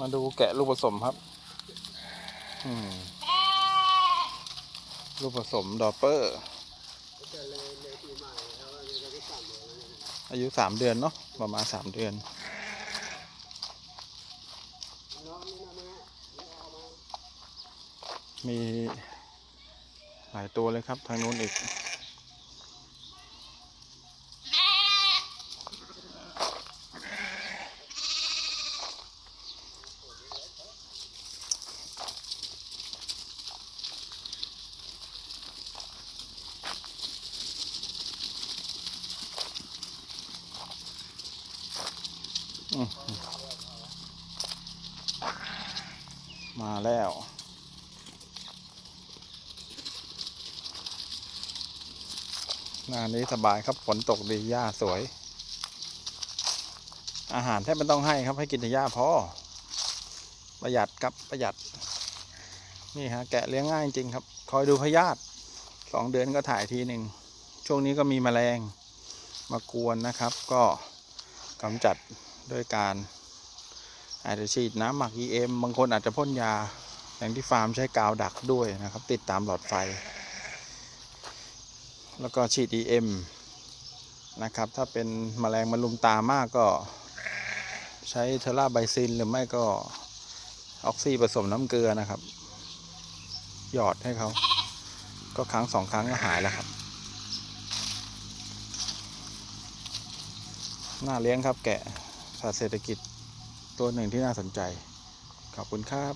มาดูแกะลูกผสมครับลูกผสมดอปเปอร์ อายุสามเดือนเนาะประมาณสามเดือนมีหลายตัวเลยครับ ทางนู้นอีก มาแล้ว หน้านี้สบายครับฝนตกดีหญ้าสวย อาหารแทบไม่ต้องให้ครับให้กินแต่หญ้าพอ ประหยัดครับประหยัด นี่ฮะแกะเลี้ยงง่ายจริงครับ คอยดูพยาธิสองเดือนก็ถ่ายทีหนึ่ง ช่วงนี้ก็มีแมลงมากวนนะครับ ก็กำจัด ด้วยการอาจจะฉีดน้ำหมัก EM บางคนอาจจะพ่นยา อย่างที่ฟาร์มใช้กาวดักด้วยนะครับ ติดตามหลอดไฟ แล้วก็ฉีด EM นะครับ ถ้าเป็นแมลงมันลุมตามากก็ใช้เทอร่าไบซินหรือไม่ก็ออกซิผสมน้ำเกลือนะครับ หยอดให้เขา ก็ครั้งสองครั้งก็หายแล้วครับ น่าเลี้ยงครับแกะ สัตว์เศรษฐกิจตัวหนึ่งที่น่าสนใจ ขอบคุณครับ